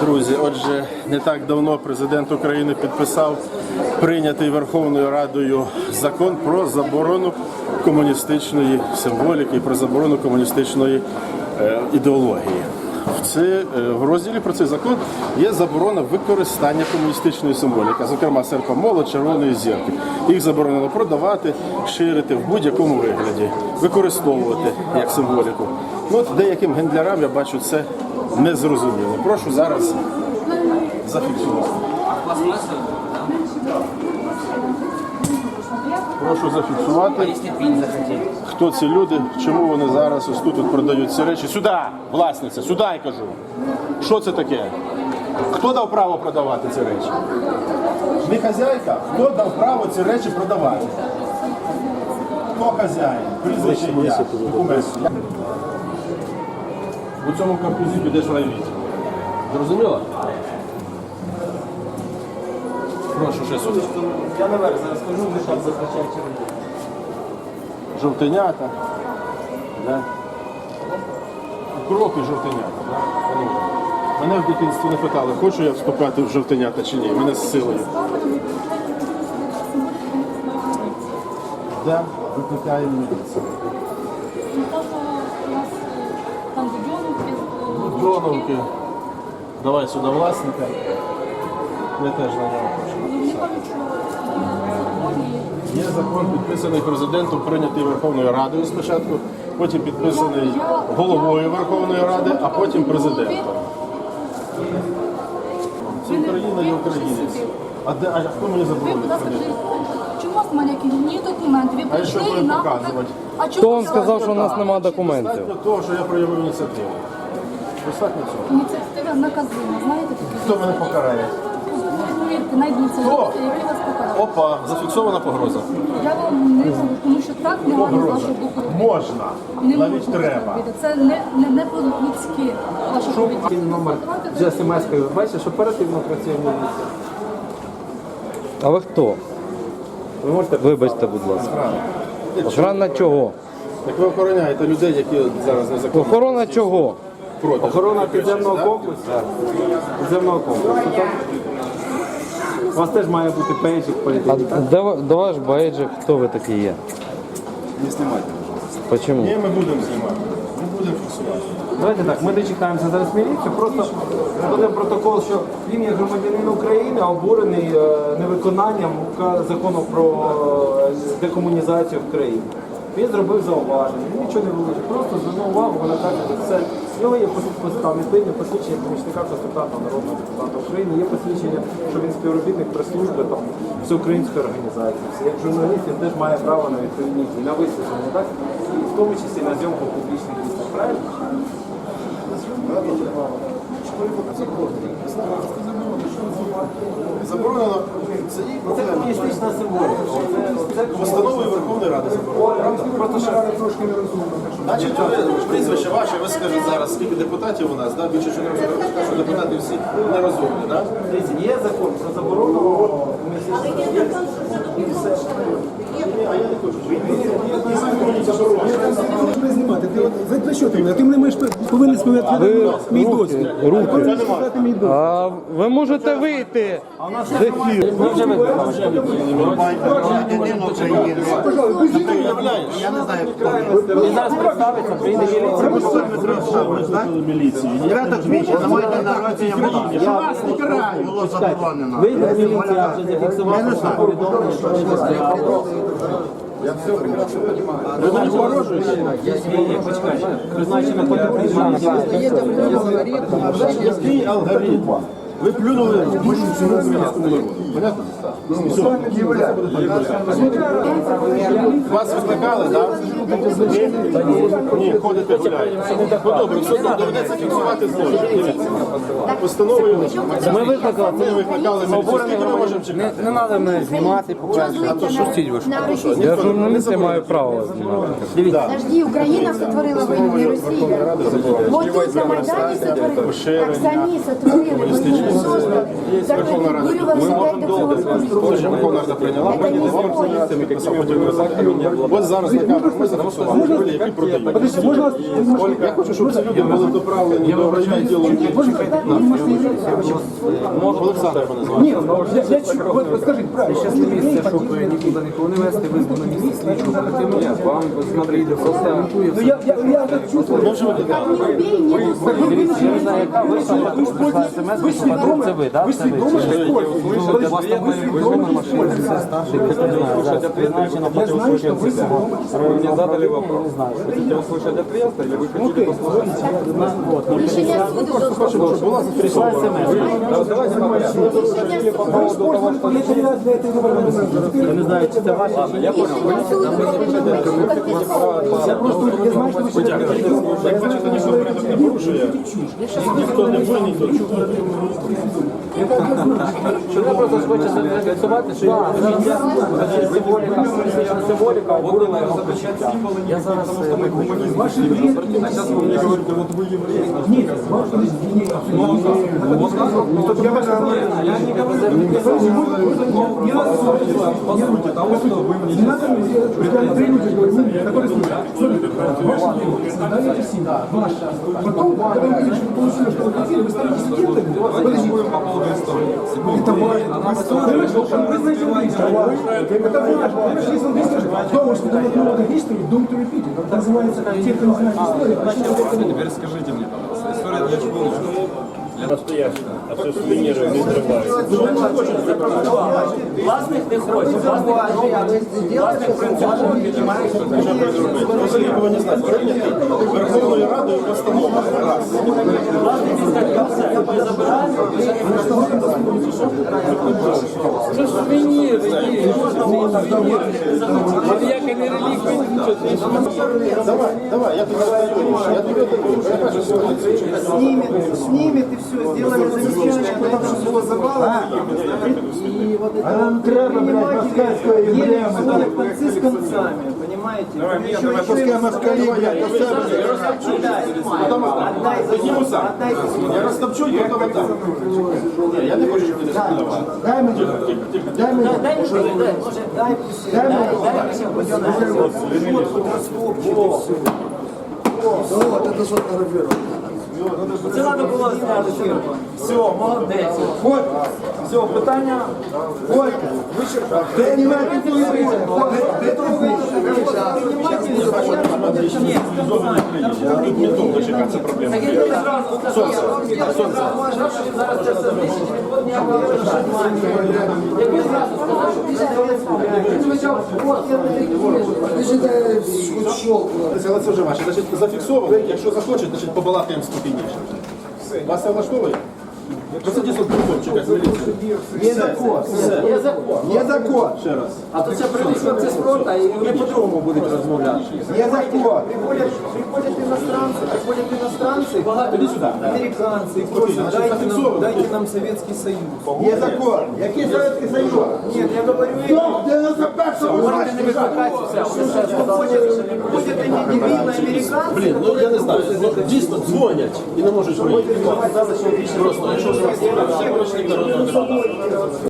Друзі, отже, не так давно президент України підписав прийнятий Верховною Радою закон про заборону комуністичної символіки, про заборону комуністичної е, ідеології. Це, е, в розділі про цей закон є заборона використання комуністичної символіки, зокрема серпа молот, червоної зірки. Їх заборонено продавати, ширити в будь-якому вигляді, використовувати як символіку. Ну, от деяким гендлярам я бачу це незрозуміло. Прошу зараз зафіксувати. Прошу зафіксувати. Хто ці люди, чому вони зараз ось тут от продають ці речі? Сюди, власниця, сюди я кажу. Що це таке? Хто дав право продавати ці речі? Не хазяйка? Хто дав право ці речі продавати? Хто хазяїн? Прізвище ім'я, документ. У цьому картузі підеш в райвідділ. Зрозуміло? Прошу ще сюди. Я наверх зараз скажу, ми так зазвичай червоні. жовтенята. Да? Кроки жовтенята. Да? Мене в дитинстві не питали, хочу я вступати в жовтенята чи ні. Мене з силою. Да, викликає міліцію. Там будьоновки. Давай сюди власника. Я теж на нього хочу. Є закон підписаний президентом, прийнятий Верховною Радою спочатку, потім підписаний головою Верховної Ради, а потім президентом. Це Україна є українець. А де а хто мені скажіть, чому вас немає ні документів? Ви А що прийшли і нам... показувати? А Хто вам сказав, що у нас немає документів? Достатньо того, що я проявив ініціативу. Достатньо цього. Ініціатива наказуємо, знаєте? Хто мене покарає? Хто? вас покарають. Опа, зафіксована погроза. Я вам не тому що так негано з Погроза. вашого боку. Можна, Не навіть можна треба. робити. Це не, не, не по-людськи ваша поведінка. Він номер вже смс-кою. Бачите, що оперативно працює міліція. А ви хто? Ви можете Вибачте, будь ласка. Охорона чого? Як ви охороняєте людей, які зараз незаконно Охорона чого? проти. охорона підземного комплексу. Підземного комплексу. так? У вас теж має бути бейджик А політичний. де, ви- де ваш бейджик? Хто ви такі є? Не знімайте. Почому? Ні, ми будемо знімати. Ми будемо фіксувати. Давайте так, ми дочекаємося зараз міліцію, просто буде протокол, що він є громадянин України, обурений е, невиконанням ука- закону про е, декомунізацію в країні. Він зробив зауваження, він нічого не вилучив, просто звернув увагу, вона каже, що це в є там відповідне посвідчення помічника консультанта народного депутата України, є посвідчення, що він співробітник прес-служби всеукраїнської організації. Як журналіст він теж має право на відповідні на висвітлення, так? І в тому числі на зйомку публічних місць. Правильно? Заборонено. Це їх Це комуністична символіка. Це, це постановою Верховної Ради заборонено. Просто що Значить, ви прізвище ваше, ви скажете зараз, скільки депутатів у нас, да? більше що не розумієте, що депутати всі нерозумні, да? дивіться, є закон про заборону комуністичної діяльності. І все. А я не хочу. Не знімати. Ти от за для що ти мене? Ти мене маєш повинен співати мій досвід. Руки. Мій досвід. А ви можете вийти з ефіру. Я не знаю, Він зараз представиться, прийде міліція. Свято двічі, на народження було. Я вас не караю. Було заборонено. Вийде міліція, вже зафіксував, що повідомлення, мені погрожуєте? Ні, ні, почекайте. Призначена потрібна. Який алгоритм? Ви плюнули в душу всьому українському народу. Понятно? Все. Вас викликали, так? Ні? Ходите гуляєте. Ну добре, все одно доведеться фіксувати злочин. Дивіться. Постановою Ми викликали. ми викликали міліцію. Скільки ми можемо чекати? Не треба мене знімати, показувати. А то що стіль ви? Я журналіст, я маю право знімати. Подожди, Україна сотворила війну, не Росія. Вот тут на Майдані сотворили, так самі сотворили війну. Верховна Рада. Ми можемо довго. Отже, Верховна Рада прийняла, вам це підписав От зараз на камеру Ми зафіксовані люди, які продають. Подождите, можно вас... Я хочу, щоб ці люди були доправлені до райвідділу. Олександр мене звати. Нет, для, для чего? Вот, вот скажите, правильно. Зараз не місце, щоб нікуди нікого не вести, визвано місце слідчу оперативну. Вам смотрите, просто Ну я, я, я вот чувствую, Ми вже викликали. Не убей, не Дивіться, я не знаю, яка ви там прийшла смс, вы що патруль, це ви, так? вы Це ви. свідомо Чи- У вас там визвана машина, це старший призначено Я знаю, что вы свідомо Задали вопрос. Не знаю, хотите услышать ответ, или вы хотите послушать? Рішення суду должно Щоб була зафіксована. Рішення суду. Вы использовали материал для этой Я не знаю, чи це ваше. Рішення суду должно бути Я просто, я знаю, что вы сейчас... Як бачите, ніхто порядок не порушує. Ніхто не винен. Що я просто хочу зафіксувати, що я символіка, символіка обурила його почуття. Я зараз е, не гуманіст. А зараз ви мені говорите, от ви євреї. Нет, я вас Я не говорю, Не надо мне, я три люди говорю, которые слушают. Дали это сильно. Ваша. Потом, когда вы видите, что получилось, что вы хотели, вы станете студентами. Подождите. Это важно. Понимаешь, вы знаете английский. Это важно. Понимаешь, если английский, дома, что там много history, don't repeat it. Это называется, те, кто не знает историю, начнут это Теперь скажите мне, пожалуйста, история для чего нужна? А це сувеніри не тривають. Власник не хоче, власник принципово піднімає, що це знати, Верховною Радою постанова. Раз. Це сувеніри, ніяка не реліквія, нічого. Давай, давай, я тобі даю. Я даю. Сьогодні снимет, снимет и все, сделали заместилочку, там что было завала. И вот это вот предприниматели еле сводят концы с концами, понимаете? Давай, еще, давай, пускай москали, Отдай Підніму сам. отдай Я розтопчу, і потім віддам. Ні, Я не хочу, щоб ти дискутував. Дай мне, дай мне. дай пусть, дай, дай пусть пойдет на Вот, это сфотографировал. Це треба було зняти. Все, молодець. Все, питання. Принимайте Тут не довго чекати проблеми. Але це вже ваше. Значить, зафіксовано. Якщо захочуть, значить побалакаємо спокійніше. Вас це влаштовує? Посидіть тут кругом, чекайте міліцію. Є закон. Є закон. Є закон. Ще раз. А то це прилично це з фронту, і вони по-другому будуть розмовляти. Є закон. Приходят, приходят иностранцы, приходят иностранцы, Іди сюди. американцы, и просят, дайте нам, дайте нам Советский Союз. Є закон. Який Советський Союз? Нет, я говорю, Стоп, 91-го Можете не викликатися, все, вони сказали. Блін, ну я не знаю. Ну, дійсно дзвонять і не можуть виїхати. Просто, якщо вас є народного депутата.